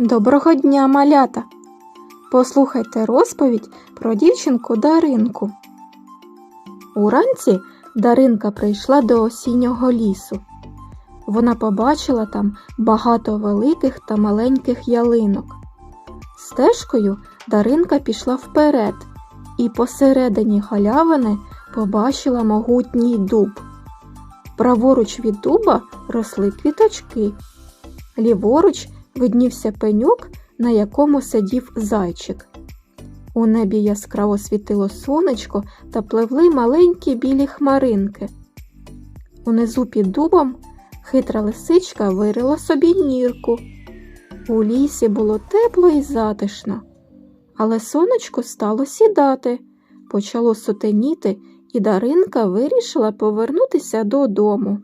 Доброго дня, малята! Послухайте розповідь про дівчинку Даринку. Уранці Даринка прийшла до осіннього лісу. Вона побачила там багато великих та маленьких ялинок. Стежкою Даринка пішла вперед і посередині галявини побачила могутній дуб. Праворуч від дуба росли квіточки. Ліворуч виднівся пеньок, на якому сидів зайчик. У небі яскраво світило сонечко та пливли маленькі білі хмаринки. Унизу під дубом хитра лисичка вирила собі нірку. У лісі було тепло і затишно, але сонечко стало сідати, почало сутеніти, і Даринка вирішила повернутися додому.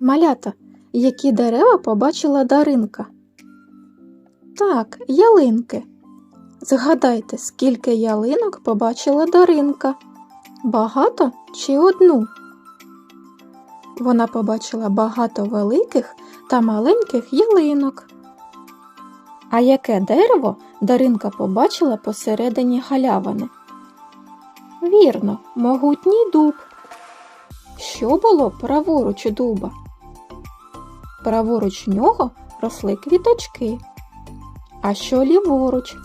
Малята, які дерева побачила Даринка? Так, ялинки. Згадайте, скільки ялинок побачила Даринка? Багато чи одну? Вона побачила багато великих та маленьких ялинок. А яке дерево Даринка побачила посередині галявини? Вірно, могутній дуб. Що було праворуч дуба? Праворуч нього росли квіточки. А що ліворуч?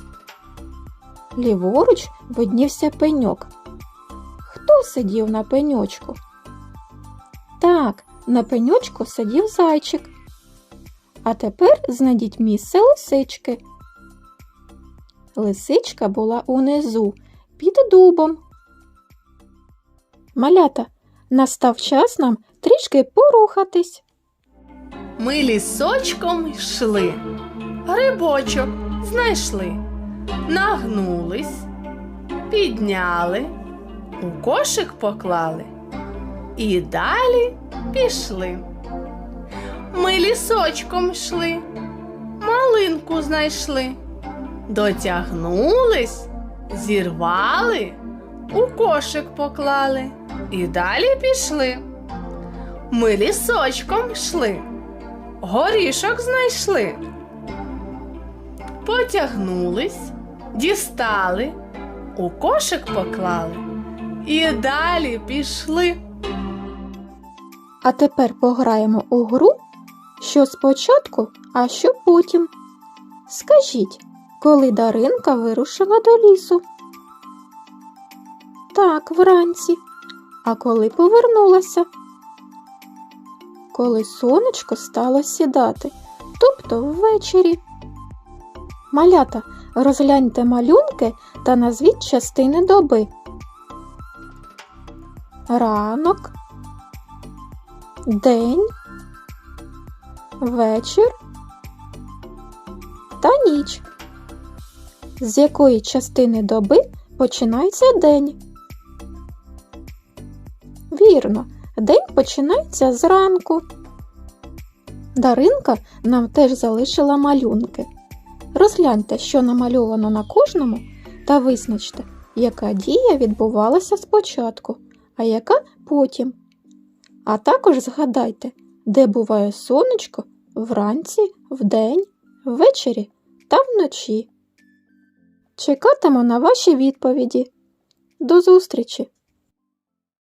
Ліворуч виднівся пеньок. Хто сидів на пеньочку? Так, на пеньочку сидів зайчик. А тепер знайдіть місце лисички. Лисичка була унизу, під дубом. Малята, настав час нам трішки порухатись. Ми лісочком йшли, грибочок знайшли, нагнулись, підняли, у кошик поклали і далі пішли. Ми лісочком йшли, малинку знайшли, дотягнулись, зірвали, у кошик поклали і далі пішли. Ми лісочком йшли, горішок знайшли. Потягнулись, дістали, у кошик поклали і далі пішли. А тепер пограємо у гру, що спочатку, а що потім. Скажіть, коли Даринка вирушила до лісу? Так, вранці. А коли повернулася? Коли сонечко стало сідати, тобто ввечері. Малята, розгляньте малюнки та назвіть частини доби. Ранок, день, вечір та ніч. З якої частини доби починається день? Вірно, день починається зранку. Даринка нам теж залишила малюнки. Розгляньте, що намальовано на кожному, та визначте, яка дія відбувалася спочатку, а яка потім. А також згадайте, де буває сонечко вранці, вдень, ввечері та вночі. Чекатиму на ваші відповіді. До зустрічі!